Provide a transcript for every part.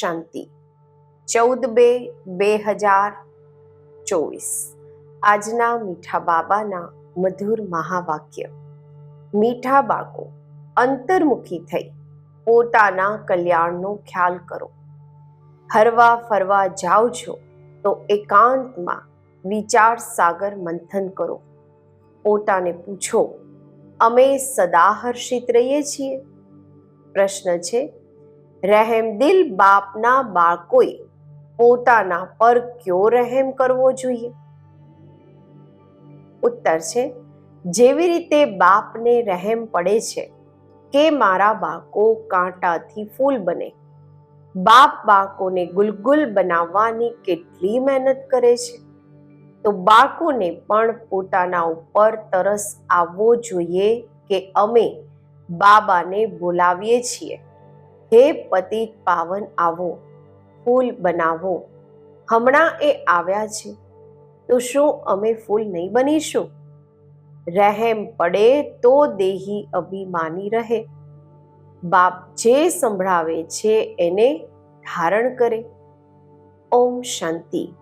શાંતિ. ચૌદ બે બે હજાર ચોવીસ. આજના મીઠા બાબાના મધુર મહાવાક્ય. મીઠા બાળકો, અંતર્મુખી થઈ. પોતાના કલ્યાણનો ખ્યાલ કરો. હરવા ફરવા જાઓ છો તો એકાંતમાં વિચાર સાગર મંથન કરો. પોતાને પૂછો, અમે સદા હર્ષિત રહીએ છીએ? પ્રશ્ન છે રહેમદિલ બાપના બાળકોએ પોતાના પર કયો રહેમ કરવો જોઈએ? ઉત્તર છે, જેવી રીતે બાપને રહેમ પડે છે કે મારા બાળકો કાંટાથી ફૂલ બને. બાપ બાળકોને ગુલગુલ બનાવવાની કેટલી મહેનત કરે છે? તો બાળકોને પણ પોતાના ઉપર તરસ આવવો જોઈએ કે અમે બાબાને બોલાવીએ છીએ. હે પતિ પાવન, આવો, ફૂલ બનાવો. હમણાં એ આવ્યા છે. તો શું અમે ફૂલ નહીં બનીશું? રહેમ પડે તો દેહી અભિમાની રહે. બાપ જે સંભળાવે છે એને ધારણ કરે. ઓમ શાંતિ.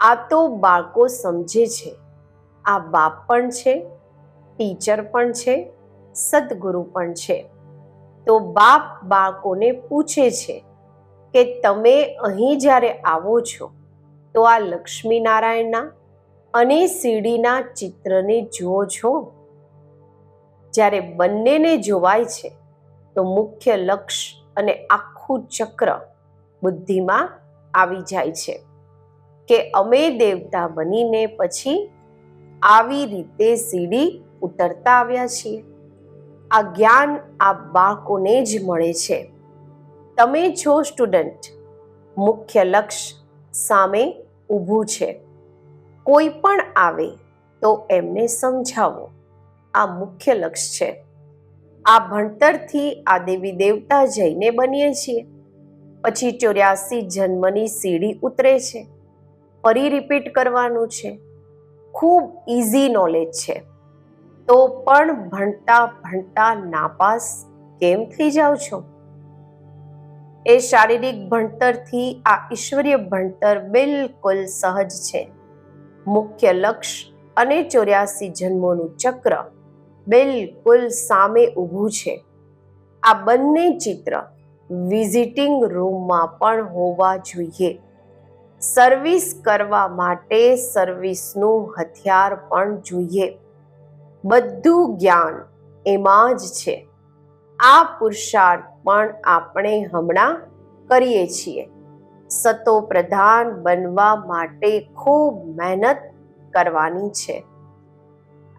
આ તો બાળકો સમજે છે. આ બાપ પણ છે, ટીચર પણ છે, સદગુરુ પણ છે. તો બાપ બાળકોને પૂછે છે કે તમે અહીં જ્યારે આવો છો, તો આ લક્ષ્મીનારાયણના અને સીડીના ચિત્રને જુઓ છો? જ્યારે બંનેને જોવાય છે, તો મુખ્ય લક્ષ્ય અને આખું ચક્ર બુદ્ધિમાં આવી જાય છે કે અમે દેવતા બનીને પછી આવી રીતે સીડી ઉતરતા આવ્યા છીએ. આ જ્ઞાન આ બાળકોને જ મળે છે. તમે છો સ્ટુડન્ટ. મુખ્ય લક્ષ્ય સામે ઊભું છે. કોઈ પણ આવે તો એમને સમજાવો. આ મુખ્ય લક્ષ્ય છે. આ ભણતરથી આ દેવી દેવતા જઈને બનીએ છીએ. પછી ચોર્યાસી જન્મની સીડી ઉતરે છે. ફરી રિપીટ કરવાનું છે. ખૂબ ઇઝી નોલેજ છે. તો પણ ભણતા ભણતા નાપાસ કેમ થઈ જાઓ છો? એ શારીરિક ભણતરથી આ ઈશ્વરીય ભણતર બિલકુલ સહજ છે. મુખ્ય લક્ષ્ય અને ચોર્યાસી જન્મોનું ચક્ર બિલકુલ સામે ઊભું છે. આ બંને ચિત્ર વિઝિટિંગ રૂમમાં પણ હોવા જોઈએ. સર્વિસ કરવા માટે સર્વિસનું હથિયાર પણ જોઈએ. બધું જ્ઞાન એમાં જ છે. આ પુરુષાર્થ પણ આપણે હમણાં કરીએ છીએ. સતો પ્રધાન બનવા માટે ખૂબ મહેનત કરવાની છે.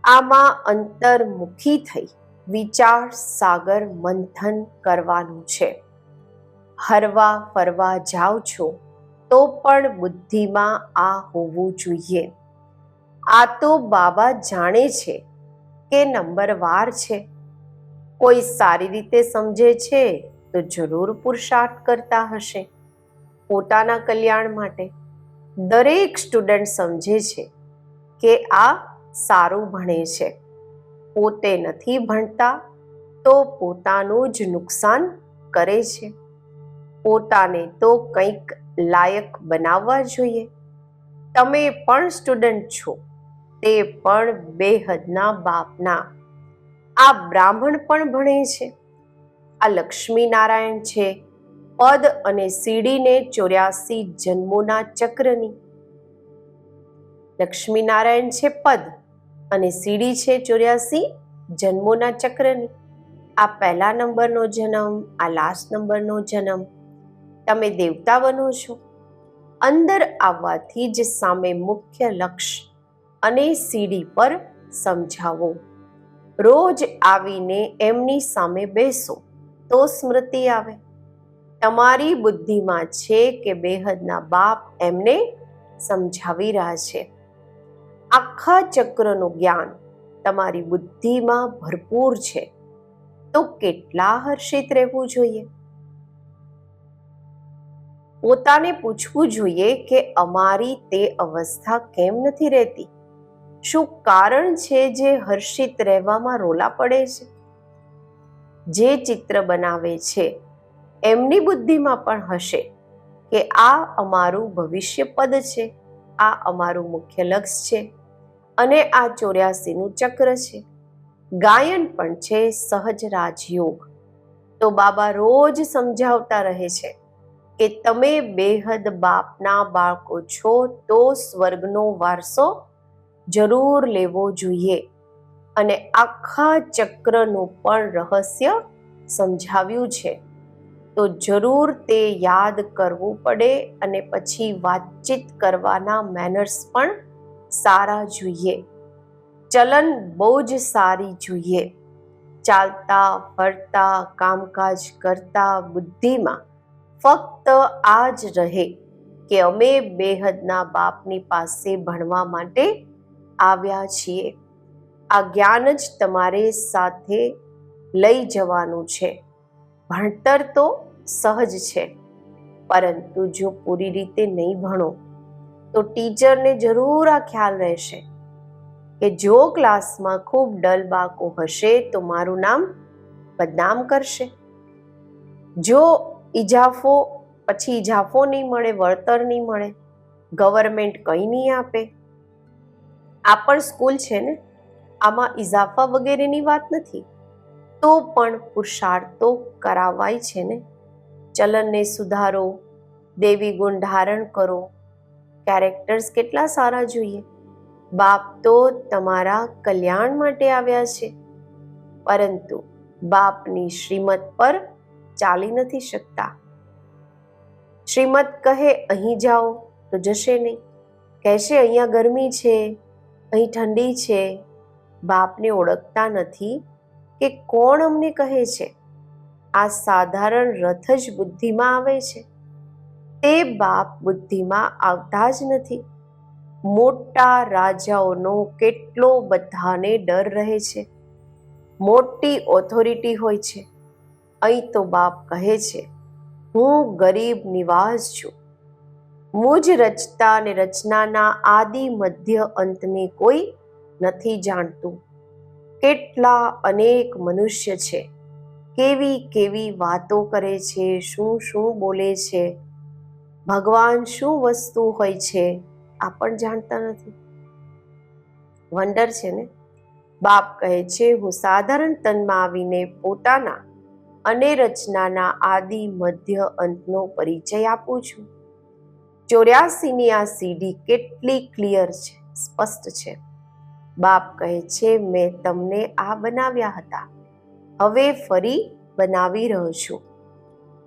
આમાં અંતર્મુખી થઈ વિચાર સાગર મંથન કરવાનું છે. હરવા ફરવા જાઓ છો તો પણ બુદ્ધિમાં આ હોવું જોઈએ. આ તો બાબા જાણે છે કે નંબરવાર છે. કોઈ સારી રીતે સમજે છે તો જરૂર પુરુષાર્થ કરતા હશે. પોતાના કલ્યાણ માટે દરેક સ્ટુડન્ટ સમજે છે કે આ સારું ભણે છે. પોતે નથી ભણતા તો પોતાનું જ નુકસાન કરે છે. પોતાને તો કંઈક લાયક બનાવવા જોઈએ. તમે પણ સ્ટુડન્ટ છો. તે પણ બેહદના બાપના. આ બ્રાહ્મણ પણ ભણે છે. આ લક્ષ્મીનારાયણ છે. પદ અને સીડીને ચોર્યાસી જન્મોના ચક્રની. લક્ષ્મીનારાયણ છે પદ અને સીડી છે ચોર્યાસી જન્મોના ચક્રની. આ પહેલા નંબરનો જન્મ, આ લાસ્ટ નંબરનો જન્મ. તમે દેવતા બનો છો. અંદર આવવાથી જ સામે મુખ્ય લક્ષ્ય અને સીડી પર સમજાવો. રોજ આવીને એમની સામે બેસો, તો સ્મૃતિ આવે. તમારી બુદ્ધિમાં છે કે બેહદના બાપ એમને સમજાવી રહ્યા છે. આખા ચક્રનું જ્ઞાન તમારી બુદ્ધિમાં ભરપૂર છે. તો કેટલા હર્ષિત રહેવું જોઈએ? પોતાને પૂછવું જોઈએ કે અમારી તે અવસ્થા કેમ નથી રહેતી? શું કારણ છે જે હર્ષિત રહેવામાં રોલા પડે છે? જે ચિત્ર બનાવે છે, એમની બુદ્ધિમાં પણ હશે કે આ અમારું ભવિષ્ય પદ છે, આ અમારું મુખ્ય લક્ષ્ય છે અને આ ચોર્યાસીનું ચક્ર છે. ગાયન પણ છે સહજ રાજયોગ. તો બાબા રોજ સમજાવતા રહે છે કે તમે બેહદ બાપના બાળકો છો તો સ્વર્ગનો વારસો જરૂર લેવો જોઈએ અને આખા ચક્રનું પણ રહસ્ય સમજાવ્યું છે. તો જરૂર તે યાદ કરવું પડે અને પછી વાતચીત કરવાના મેનર્સ પણ સારા જોઈએ. ચલન બહુ જ સારી જોઈએ. ચાલતા, ફરતા, કામકાજ કરતા બુદ્ધિમાં ફક્ત આ જ રહે કે અમે બેહદના બાપની પાસે ભણવા માટે આવ્યા છીએ. આ જ્ઞાન જ તમારે સાથે લઈ જવાનું છે. ભણતર તો સહજ છે, પરંતુ જો પૂરી રીતે નહીં ભણો, તો ટીચરને જરૂર આ ખ્યાલ રહેશે કે જો ક્લાસમાં ખૂબ ડલ બાકો હશે, તો મારું નામ બદનામ કરશે. જો ઇજાફો, પછી ઇજાફો નહીં મળે, વળતર નહીં મળે, ગવર્મેન્ટ કંઈ નહીં આપે આ પણ સ્કૂલ છે ને? આમાં ઇજાફા વગેરેની વાત નથી? તો પણ પુરુષાર્થ તો કરાવાય છે ને? ચલનને સુધારો, દેવી ગુણ ધારણ કરો. કેરેક્ટર્સ કેટલા સારા જોઈએ? બાપ તો તમારા કલ્યાણ માટે આવ્યા છે. પરંતુ બાપની શ્રીમત પર ચાલી નથી શકતા. શ્રીમત કહે, અહીં જાઓ. તો જશે નહીં. કહેશે, અહીંયા ગરમી છે. અહીં ઠંડી છે. બાપને ઓળખતા નથી કે કોણ અમને કહે છે? આ સાધારણ રથ જ બુદ્ધિમાં આવે છે. તે બાપ બુદ્ધિમાં આવતા જ નથી. મોટા રાજાઓનો કેટલો બધાને ડર રહે છે. મોટી ઓથોરિટી હોય છે. અહીં તો બાપ કહે છે, હું ગરીબ નિવાસ છું. મુજ રચતા અને રચનાના આદિ મધ્ય અંતને કોઈ નથી જાણતું. કેટલા અનેક મનુષ્ય છે. કેવી કેવી વાતો કરે છે, શું શું બોલે છે, ભગવાન શું વસ્તુ હોય છે, આ પણ જાણતા નથી. વંડર છે ને? બાપ કહે છે, હું સાધારણ તનમાં આવીને પોતાના અને રચનાના આદિ મધ્ય અંતનો પરિચય આપું છું. ચોર્યાસીની આ સીડી કેટલી ક્લિયર છે, સ્પષ્ટ છે. બાપ કહે છે, મેં તમને આ બનાવ્યા હતા. હવે ફરી બનાવી રહ્યો છું.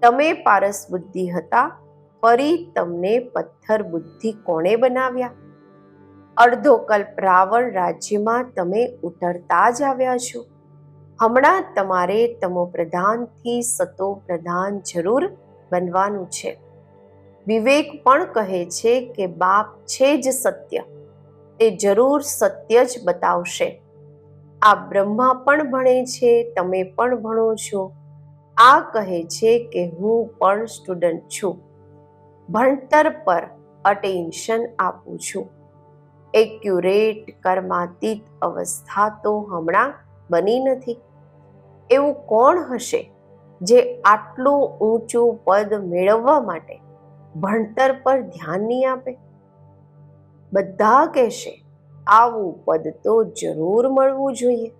તમે પારસ બુદ્ધિ હતા, ફરી તમને પથ્થર બુદ્ધિ કોણે બનાવ્યા? અડધો કલ્પ રાવણ રાજ્યમાં તમે ઉતરતા જ આવ્યા છો. હમણાં તમારે તમો પ્રધાનથી સતો પ્રધાન જરૂર બનવાનું છે. વિવેક પણ કહે છે કે બાપ છે જ સત્ય. તે જરૂર સત્ય જ બતાવશે. આ બ્રહ્મા પણ ભણે છે, તમે પણ ભણો છો. આ કહે છે કે હું પણ સ્ટુડન્ટ છું. ભણતર પર અટેન્શન આપું છું. એક્યુરેટ કર્માતીત અવસ્થા તો હમણાં બની નથી. એવું કોણ હશે જે આટલું ઊંચું પદ મેળવવા માટે ભણતર પર ધ્યાન નહીં આપે? બધા કહેશે, આવું પદ તો જરૂર મળવું જોઈએ.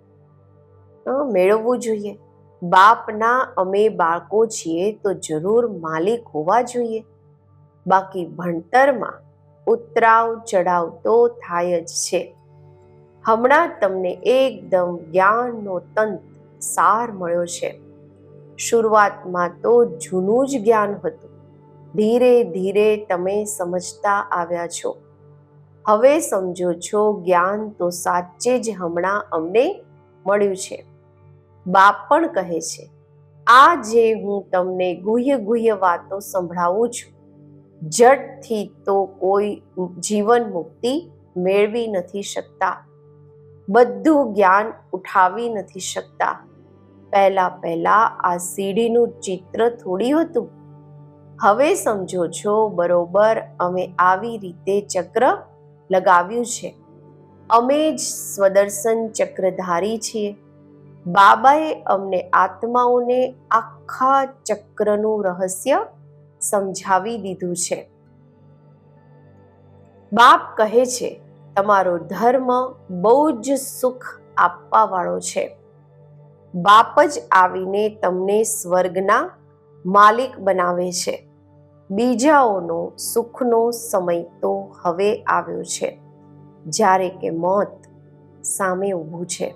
મેળવવું જોઈએ. બાપના અમે બાળકો છીએ તો જરૂર માલિક હોવા જોઈએ. બાકી ભણતરમાં ઉતરાવ ચડાવ તો થાય જ છે. હમણાં તમને એકદમ જ્ઞાનનો તંત સાર મળ્યો છે. શરૂઆતમાં તો જૂનું જ જ્ઞાન હતું. ધીરે ધીરે તમે સમજતા આવ્યા છો. હવે સમજો છો, જ્ઞાન તો સાચે જ હમણાં અમને મળ્યું છે. બાપ પણ કહે છે, આ જે હું તમને ગુહ્ય ગુહ્ય વાતો સંભળાવું છું જટથી તો કોઈ જીવન મુક્તિ મેળવી નથી શકતા. બધું જ્ઞાન ઉઠાવી નથી શકતા. પહેલા પહેલા આ સીડીનું ચિત્ર થોડી હતું. હવે સમજો છો, બરોબર, અમે આવી રીતે ચક્ર લગાવ્યું છે. અમે જ સ્વદર્શન ચક્રધારી છીએ. બાબાએ અમને આત્માઓને આખા ચક્રનું રહસ્ય સમજાવી દીધું છે. બાપ કહે છે, તમારો ધર્મ બહુ જ સુખ આપવા વાળો છે. બાપ જ આવીને તમને સ્વર્ગના માલિક બનાવે છે. બીજાઓનો સુખનો સમય તો હવે આવ્યો છે. જ્યારે કે મોત સામે ઊભું છે.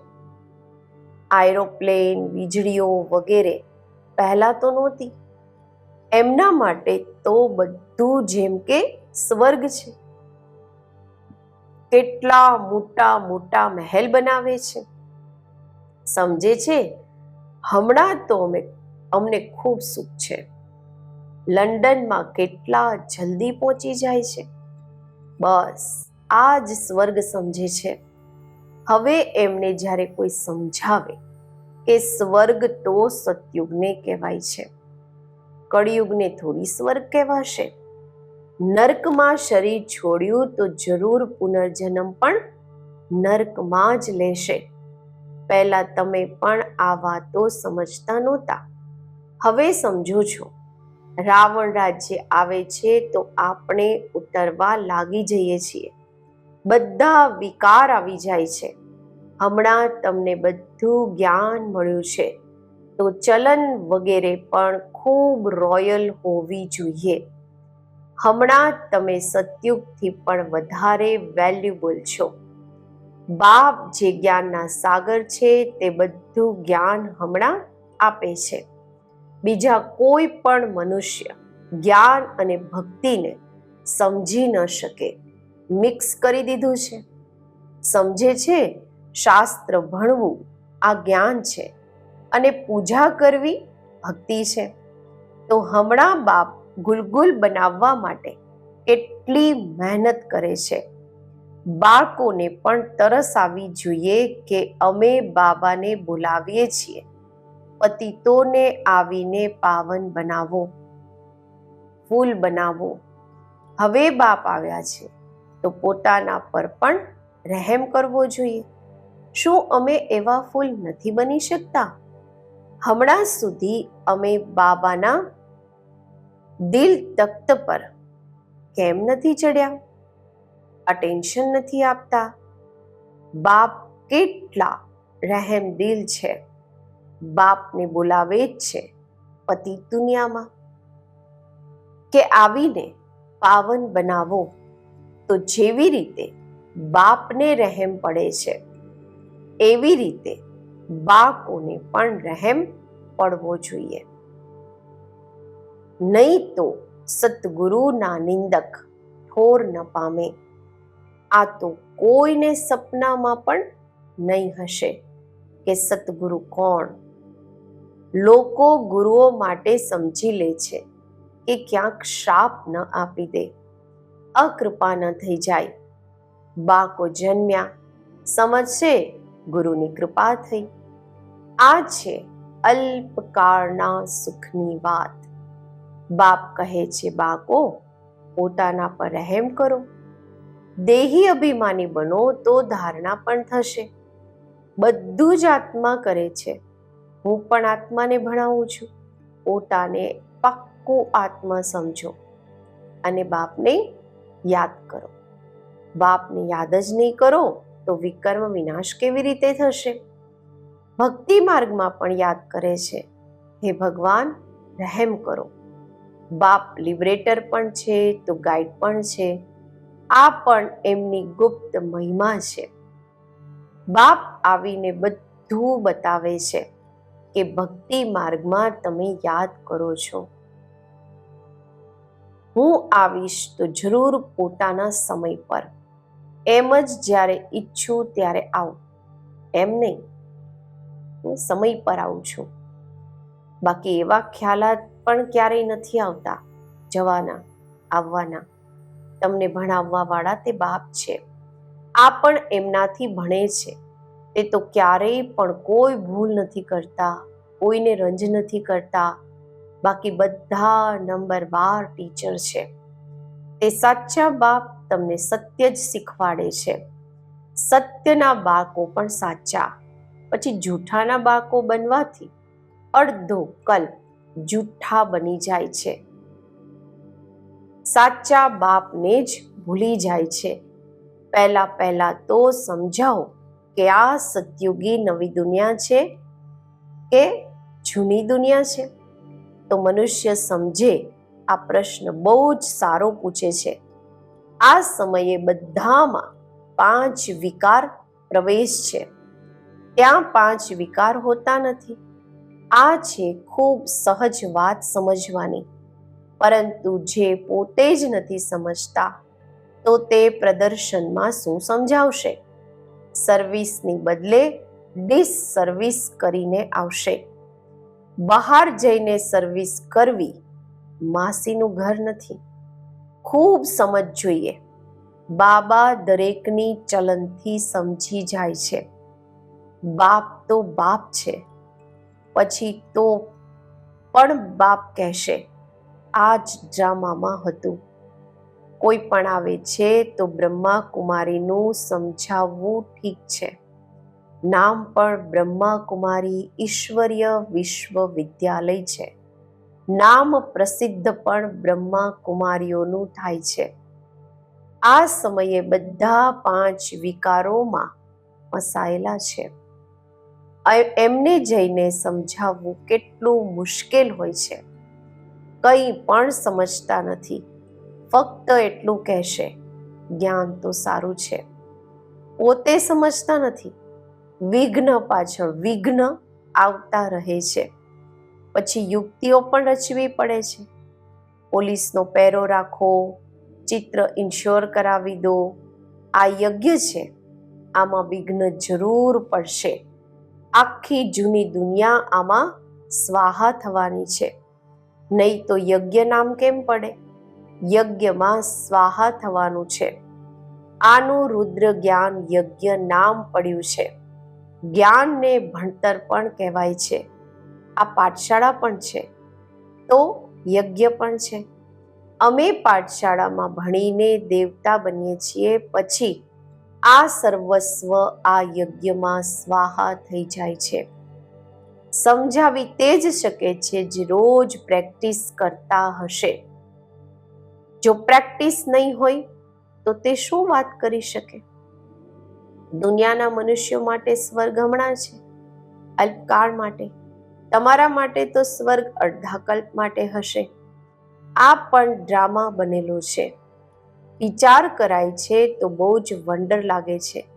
આયરોપ્લેન, વીજળીઓ વગેરે પહેલાં તો નહોતી. એમના માટે તો બધું જેમ કે સ્વર્ગ છે. કેટલા મોટા મોટા મહેલ બનાવે છે. સમજે છે? હમણાં તો અમે, અમને ખૂબ સુખ છે. લંડનમાં કેટલા જલ્દી પહોંચી જાય છે? બસ, આ જ સ્વર્ગ સમજે છે. હવે એમને જ્યારે કોઈ સમજાવે, કે સ્વર્ગ તો સતયુગને કહેવાય છે. કળિયુગને થોડી સ્વર્ગ કહેવાશે. નર્કમાં શરીર છોડ્યું તો જરૂર પુનર્જન્મ પણ નર્કમાં જ લેશે. પહેલા તમે પણ આ વાતો સમજતા નહોતા. હવે સમજો છો રાવણ રાજ્ય આવે છે તો આપણે ઉતરવા લાગી જઈએ છીએ. બધા વિકાર આવી જાય છે. હમણાં તમને બધું જ્ઞાન મળ્યું છે. તો ચલન વગેરે પણ ખૂબ રોયલ હોવી જોઈએ. હમણાં તમે સતયુગથી પણ વધારે વેલ્યુબલ છો. બાપ જે જ્ઞાનના સાગર છે તે બધું જ્ઞાન હમણાં આપે છે. બીજા કોઈ પણ મનુષ્ય જ્ઞાન અને ભક્તિને સમજી ન શકે. મિક્સ કરી દીધું છે. સમજે છે, શાસ્ત્ર ભણવું આ જ્ઞાન છે અને પૂજા કરવી ભક્તિ છે. તો હમણાં બાપ ગુલગુલ બનાવવા માટે કેટલી મહેનત કરે છે. બાળકોને પણ તરસ આવી જોઈએ કે અમે બાબાને બોલાવીએ છીએ. પતિતોને આવીને પાવન બનાવો, ફૂલ બનાવો. હવે બાપ આવ્યા છે, તો પોતાના પર પણ રહેમ કરવો જોઈએ. શું અમે એવા ફૂલ નથી બની શકતા? હમણાં સુધી અમે બાબાના દિલ તખ્ત પર કેમ નથી ચડ્યા? અટેન્શન નથી આપતા. બાપ કેટલા રહેમ દિલ છે. બાપને બોલાવે જ છે પતિ દુનિયામાં. કે આવીને પાવન બનાવો તો જેવી રીતે બાપને રહેમ પડે છે, એવી રીતે બાળકોને પણ રહેમ પડવો જોઈએ. નહીં તો સદગુરુના નિંદક ઠોર ન પામે. આ તો કોઈને સપનામાં પણ નહીં હશે કે સદગુરુ કોણ? લોકો ગુરુઓ માટે સમજી લે છે કે ક્યાંક શાપ ન આપી દે, અકૃપા ન થઈ જાય. બાકો જન્મ્યા, સમજશે ગુરુની કૃપા થઈ. આ છે અલ્પકાળના સુખની વાત. બાપ કહે છે બાકો પોતાના પર રહેમ કરો. દેહી અભિમાની બનો તો ધારણા પણ થશે. બધું જ આત્મા કરે છે. હું પણ આત્માને ભણાવું છું. પોતાને પાક્કું આત્મા સમજો અને બાપને યાદ કરો. બાપને યાદ જ નહીં કરો તો વિકર્મ વિનાશ કેવી રીતે થશે? ભક્તિ માર્ગમાં પણ યાદ કરે છે. હે ભગવાન, રહેમ કરો. બાપ લિબરેટર પણ છે તો ગાઈડ પણ છે. આ પણ એમની ગુપ્ત મહિમા છે. બાપ આવીને બધું બતાવે છે. કે ભક્તિ માર્ગમાં તમે યાદ કરો છો. હું આવીશ તો જરૂર પોતાના સમય પર. એમ જ જ્યારે ઈચ્છું ત્યારે આવું. એમ નહીં, હું સમય પર આવું છું. બાકી એવા ખ્યાલાત પણ ક્યારેય નથી આવતા. જવાના, આવવાના. તમને ભણાવવા વાળા તે બાપ છે. આ પણ એમનાથી ભણે છે. તે તો ક્યારેય પણ કોઈ ભૂલ નથી કરતા, કોઈને રંજ નથી કરતા. બાકી બધા નંબર બાર ટીચર છે. તે સાચા બાપ તમને સત્ય જ શીખવાડે છે. સત્યના બાળકો પણ સાચા. પછી જૂઠાના બાળકો બનવાથી અડધો કલ્પ જૂઠા બની જાય છે. સાચા બાપને જ ભૂલી જાય છે. પહેલા પહેલા તો સમજાવો કે આ સતયુગી નવી દુનિયા છે કે જૂની દુનિયા છે? તો મનુષ્ય સમજે આ પ્રશ્ન બહુ જ સારો પૂછે છે. આ સમયે બધામાં પાંચ વિકાર પ્રવેશ છે. ત્યાં પાંચ વિકાર હોતા નથી. આ છે ખૂબ સહજ વાત સમજવાની. પરંતુ જે પોતે જ નથી સમજતા, તો તે પ્રદર્શનમાં શું સમજાવશે? સર્વિસની બદલે ડિસસર્વિસ કરીને આવશે. બહાર જઈને સર્વિસ કરવી માસીનું ઘર નથી. ખૂબ સમજ જોઈએ. બાબા દરેકની ચલનથી સમજી જાય છે. બાપ તો બાપ છે. પછી તો પણ બાપ કહેશે આ જ ડ્રામામાં હતું. કોઈ પણ આવે છે, તો બ્રહ્મા કુમારીનું સમજાવવું ઠીક છે. નામ પણ બ્રહ્મા કુમારી ઈશ્વરીય વિશ્વવિદ્યાલય છે. નામ પ્રસિદ્ધ પણ બ્રહ્મા કુમારીઓનું થાય છે. આ સમયે બધા પાંચ વિકારોમાં ફસાયેલા છે. એમને જઈને સમજાવવું કેટલું મુશ્કેલ હોય છે. કંઈ પણ સમજતા નથી. ફક્ત એટલું કહેશે, જ્ઞાન તો સારું છે. પોતે સમજતા નથી. વિઘ્ન પાછળ વિઘ્ન આવતા રહે છે. પછી યુક્તિઓ પણ રચવી પડે છે. પોલીસનો પહેરો રાખો, ચિત્ર ઇન્શ્યોર કરાવી દો. આ યજ્ઞ છે. આમાં વિઘ્ન જરૂર પડશે. આખી જૂની દુનિયા આમાં સ્વાહા થવાની છે. નહીં તો યજ્ઞ નામ કેમ પડે? યજ્ઞમાં સ્વાહા થવાનું છે. આનું રુદ્ર જ્ઞાન યજ્ઞ નામ પડ્યું છે. જ્ઞાનને ભણતર પણ કહેવાય છે. આ પાઠશાળા પણ છે. તો યજ્ઞ પણ છે. અમે પાઠશાળામાં ભણીને દેવતા બનીએ છીએ પછી આ સર્વસ્વ આ યજ્ઞમાં સ્વાહા થઈ જાય છે. સમજાવી તે જ શકે છે જે રોજ પ્રેક્ટિસ કરતા હશે. જો પ્રેક્ટિસ નહીં હોય, તો તે શું વાત કરી શકે? દુનિયાના મનુષ્યો માટે સ્વર્ગ હમણાં છે. અલ્પકાળ માટે. તમારા માટે તો સ્વર્ગ અડધા કલ્પ માટે હશે. આ પણ ડ્રામા બનેલો છે. વિચાર કરાય છે તો બહુ જ વંડર લાગે છે.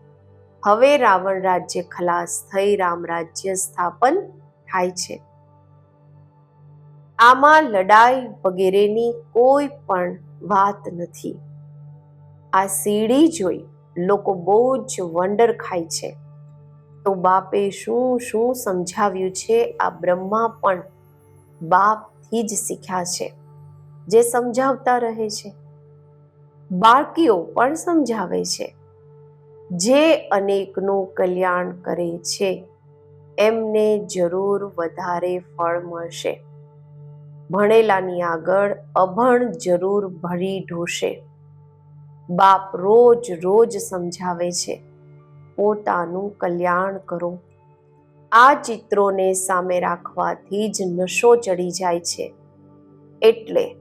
હવે રાવણ રાજ્ય ખલાસ થઈ રામ રાજ્ય સ્થાપન થાય છે. આમાં લડાઈ વગેરેની કોઈ પણ વાત નથી. આ સીડી જોઈ લોકો બહુ જ વંડર ખાય છે. તો બાપે શું શું સમજાવ્યું છે? આ બ્રહ્મા પણ બાપથી જ શીખ્યા છે. જે સમજાવતા રહે છે. બાળકીઓ પણ સમજાવે છે. જે અનેકનું કલ્યાણ કરે છે, એમને જરૂર વધારે ફળ મળશે. ભણેલાની આગળ અભણ જરૂર ભરી ઢોશે. બાપ રોજ રોજ સમજાવે છે, પોતાનું કલ્યાણ કરો. આ ચિત્રોને સામે રાખવાથી જ નશો ચડી જાય છે. એટલે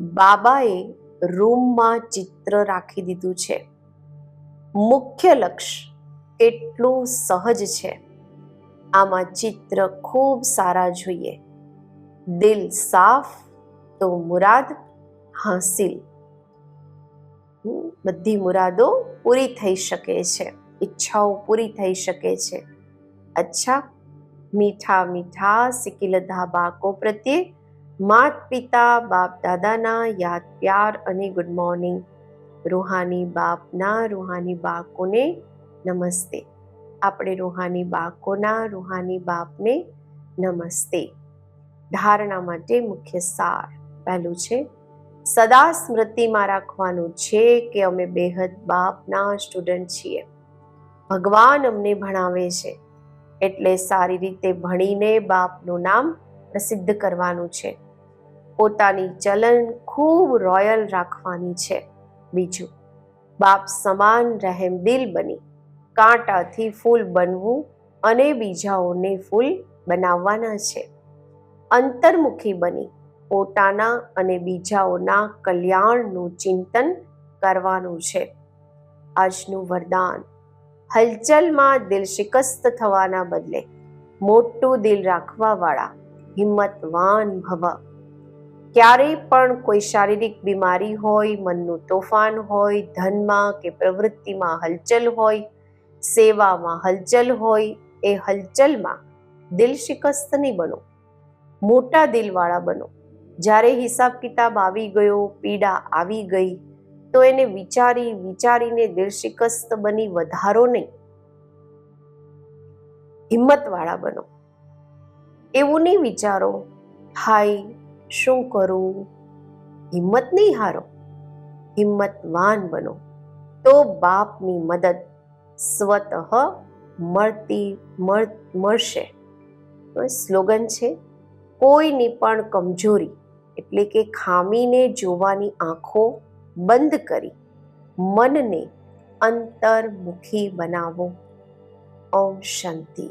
બાબાએ રૂમમાં ચિત્ર રાખી દીધું છે. મુખ્ય લક્ષ્ય કેટલું સહજ છે. આમાં ચિત્ર ખૂબ સારા જોઈએ. દિલ સાફ તો મુરાદ હાસિલ બધી મુરાદો પૂરી થઈ શકે છે ઈચ્છાઓ પૂરી થઈ શકે છે અચ્છા મીઠા મીઠા સિકિલધા બાકો પ્રત્યે માત પિતા બાપ દાદાના યાદ પ્યાર અને ગુડ મોર્નિંગ રૂહાની બાપના રૂહાની બાકોને નમસ્તે આપણે રૂહાની બાકોના રૂહાની બાપને નમસ્તે ધારણા માટે મુખ્ય સાર પહેલું છે, સદા સ્મૃતિમાં રાખવાનું છે કે અમે બેહદ બાપના સ્ટુડન્ટ છીએ. ભગવાન અમને ભણાવે છે, એટલે સારી રીતે ભણીને બાપનું નામ પ્રસિદ્ધ કરવાનું છે. પોતાની ચલન ખૂબ રોયલ રાખવાની છે. બીજું, બાપ સમાન રહેમદિલ બની. કાંટાથી ફૂલ બનવું અને બીજાઓને ફૂલ બનાવવાના છે. અંતર્મુખી બની પોતાના અને બીજાઓના કલ્યાણનું ચિંતન કરવાનું છે. આજનું વરદાન હલચલમાં દિલ શિકસ્ત થવાના બદલે મોટું દિલ રાખવાવાળા હિંમતવાન ભવ. ક્યારેય પણ કોઈ શારીરિક બીમારી હોય, મનનું તોફાન હોય, ધનમાં કે પ્રવૃત્તિમાં હલચલ હોય, સેવામાં હલચલ હોય, એ હલચલમાં દિલ શિકસ્ત નહીં બનો. મોટા દિલવાળા બનો. જ્યારે હિસાબ કિતાબ આવી ગયો, પીડા આવી ગઈ, તો એને વિચારી, વિચારીને દિલશિકસ્ત બની વધારો નહીં. હિંમતવાળા બનો. એવું નહીં વિચારો, હાય, શું કરું? હિંમત નહીં હારો. હિંમતવાન બનો. તો બાપની મદદ સ્વતઃ મળતી, મળ- મળશે. સ્લોગન છે. કોઈની પણ કમજોરી એટલે કે ખામીને જોવાની આંખો બંધ કરી મનને અંતર્મુખી બનાવો. ઓમ શાંતિ.